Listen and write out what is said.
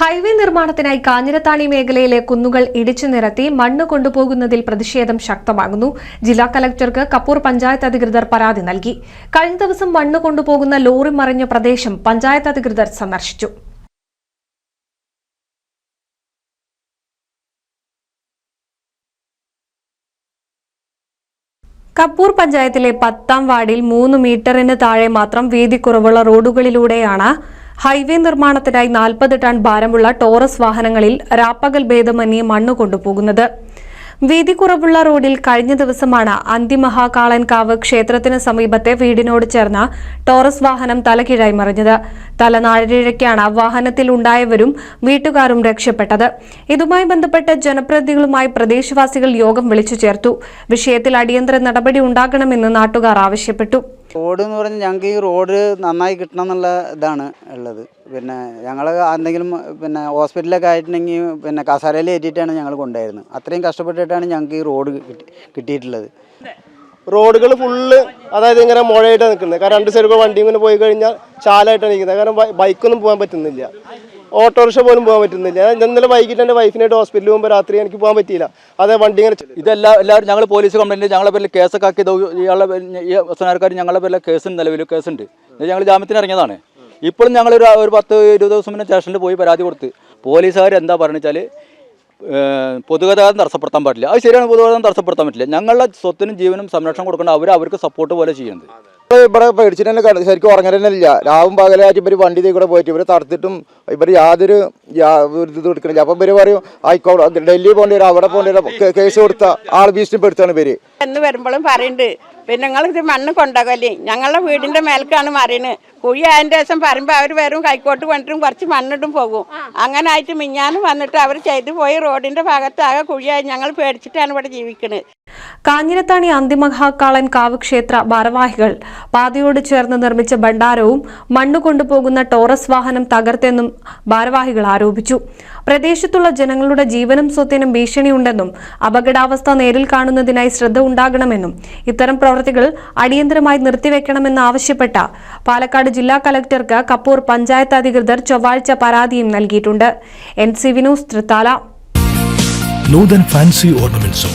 Highway നിർമ്മാണത്തിനായി കാഞ്ഞിരത്താണി മേഖലയിലെ കുന്നുകൾ ഇടിച്ചു നിരത്തി മണ്ണ് കൊണ്ടുപോകുന്നതിൽ പ്രതിഷേധം ശക്തമാകുന്നു. ജില്ലാ കലക്ടർക്ക് കപ്പൂർ പഞ്ചായത്ത് അധികൃതർ പരാതി നൽകി. കഴിഞ്ഞ ദിവസം മണ്ണ് കൊണ്ടുപോകുന്ന ലോറി മറിഞ്ഞ പ്രദേശം പഞ്ചായത്ത് അധികൃതർ സന്ദർശിച്ചു. കപ്പൂർ പഞ്ചായത്തിലെ പത്താം വാർഡിൽ മൂന്ന് മീറ്ററിന് താഴെ മാത്രം വീതിക്കുറവുള്ള റോഡുകളിലൂടെയാണ് ഹൈവേ നിർമ്മാണത്തിനായി നാൽപ്പത് ടൺ ഭാരമുള്ള ടോറസ് വാഹനങ്ങളിൽ രാപ്പകൽ ഭേദമന്യേ മണ്ണ് കൊണ്ടുപോകുന്നത്. വീതി കുറവുള്ള റോഡിൽ കഴിഞ്ഞ ദിവസമാണ് അന്തിമഹാകാളൻകാവ് ക്ഷേത്രത്തിന് സമീപത്തെ വീടിനോട് ചേർന്ന ടോറസ് വാഹനം തലകീഴായി മറിഞ്ഞത്. തലനാഴിഴയ്ക്കാണ് വാഹനത്തിൽ ഉണ്ടായവരും വീട്ടുകാരും രക്ഷപ്പെട്ടത്. ഇതുമായി ബന്ധപ്പെട്ട് ജനപ്രതിനിധികളുമായി പ്രദേശവാസികൾ യോഗം വിളിച്ചു ചേർത്തു. വിഷയത്തിൽ അടിയന്തര നടപടി ഉണ്ടാകണമെന്ന് നാട്ടുകാർ ആവശ്യപ്പെട്ടു. റോഡ് എന്ന് പറഞ്ഞാൽ ഞങ്ങൾക്ക് ഈ റോഡ് നന്നായി കിട്ടണം എന്നുള്ള ഇതാണ് ഉള്ളത്. പിന്നെ ഞങ്ങൾ എന്തെങ്കിലും പിന്നെ ഹോസ്പിറ്റലൊക്കെ ആയിട്ടുണ്ടെങ്കിൽ പിന്നെ കസാരയിൽ ഏറ്റിട്ടാണ് ഞങ്ങൾ കൊണ്ടുപോയിരുന്നത്. അത്രയും കഷ്ടപ്പെട്ടിട്ടാണ് ഞങ്ങൾക്ക് ഈ റോഡ് കിട്ടിയിട്ടുള്ളത്. റോഡുകൾ ഫുള്ള് അതായത് ഇങ്ങനെ മുഴയായിട്ടാണ് നിൽക്കുന്നത്. കാരണം രണ്ട് സൈഡിൽ വണ്ടി ഇങ്ങനെ പോയി കഴിഞ്ഞാൽ ചാലായിട്ടാണ് നിൽക്കുന്നത്. കാരണം ബൈക്കൊന്നും പോകാൻ പറ്റുന്നില്ല. ഓട്ടോറിക്ഷ പോലും പോകാൻ പറ്റുന്നില്ല. ഞാൻ ഇന്നലെ വൈകിട്ട് എന്റെ വൈഫിനായിട്ട് ഹോസ്പിറ്റലിൽ പോകുമ്പോൾ രാത്രി എനിക്ക് പോകാൻ പറ്റിയില്ല. അതെ വണ്ടി ഇങ്ങനെ ഇതെല്ലാം എല്ലാവരും ഞങ്ങൾ പോലീസ് കംപ്ലൈന്റ് ഞങ്ങളെ പേരിൽ കേസൊക്കെ ആക്കിയത് ഇയാളെ പേരിൽ- ഈ സ്വനാർക്കാർ ഞങ്ങളുടെ പേരിലെ കേസ് നിലവിൽ കേസുണ്ട്. ഞങ്ങൾ ജാമ്യത്തിന് ഇറങ്ങിയതാണ്. ഇപ്പോഴും ഞങ്ങൾ ഒരു ഒരു പത്ത് ഇരുപത് ദിവസം മുന്നേ സ്റ്റേഷനിൽ പോയി പരാതി കൊടുത്ത് പോലീസുകാർ എന്താ പറഞ്ഞാൽ പൊതുഗതാഗതം തടസ്സപ്പെടുത്താൻ പറ്റില്ല അത് ശരിയാണ് പൊതുഗതാഗതം തടസ്സപ്പെടുത്താൻ പറ്റില്ല. ഞങ്ങളുടെ സ്വത്തിനും ജീവനും സംരക്ഷണം കൊടുക്കേണ്ട അവർ അവർക്ക് സപ്പോർട്ട് പോലെ ചെയ്യുന്നത്. ഇവിടെ പേടിച്ചിട്ട് തന്നെ ശരിക്കും ഉറങ്ങാൻ തന്നെ ഇല്ല. രാവും പകലായിട്ട് ഇവർ വണ്ടി കൂടെ പോയിട്ട് ഇവർ തടുത്തിട്ടും ഇവർ യാതൊരു ഇത് എടുക്കണില്ല. അപ്പം ഇവർ പറയും ആയിക്കോട്ടെ ഡൽഹി പോകേണ്ടി വരും അവിടെ പോകേണ്ടി വരും കേസ് കൊടുത്ത ആൾ ഭീഷണിപ്പെടുത്താണ് ഇവർ. എന്ന് വരുമ്പോഴും പറയുന്നുണ്ട് പിന്നെ നിങ്ങൾ ഇത് മണ്ണ് കൊണ്ടാകല്ലേ ഞങ്ങളുടെ വീടിന്റെ മേൽക്കാണ് മറിയുന്നത് കുഴി അതിന്റെ ദിവസം പറയുമ്പോൾ അവർ വരും കൈക്കോട്ട് കൊണ്ടിട്ടും കുറച്ച് മണ്ണിട്ടും പോകും. അങ്ങനെ ആയിട്ട് മിഞ്ഞാന്ന് വന്നിട്ട് അവർ ചെയ്തു പോയി റോഡിന്റെ ഭാഗത്താകെ കുഴിയായി ഞങ്ങൾ പേടിച്ചിട്ടാണ് ഇവിടെ ജീവിക്കുന്നത് കാഞ്ഞിരത്താണി അന്തിമഹാക്കാളൻ കാവ് ക്ഷേത്ര ഭാരവാഹികൾ. പാതയോട് ചേർന്ന് നിർമ്മിച്ച ഭണ്ഡാരവും മണ്ണ് കൊണ്ടുപോകുന്ന ടോറസ് വാഹനം തകർത്തെന്നും ഭാരവാഹികൾ ആരോപിച്ചു. പ്രദേശത്തുള്ള ജനങ്ങളുടെ ജീവനും സ്വത്തിനും ഭീഷണിയുണ്ടെന്നും അപകടാവസ്ഥ നേരിൽ കാണുന്നതിനായി ശ്രദ്ധ ഉണ്ടാകണമെന്നും ഇത്തരം പ്രവൃത്തികൾ അടിയന്തരമായി നിർത്തിവെക്കണമെന്ന് ആവശ്യപ്പെട്ട പാലക്കാട് ജില്ലാ കലക്ടർക്ക് കപ്പൂർ പഞ്ചായത്ത് അധികൃതർ ചൊവ്വാഴ്ച പരാതിയും നൽകിയിട്ടുണ്ട്. N C Vinos Thrithala. Nuthan fancy ഓർണമെന്റ്സും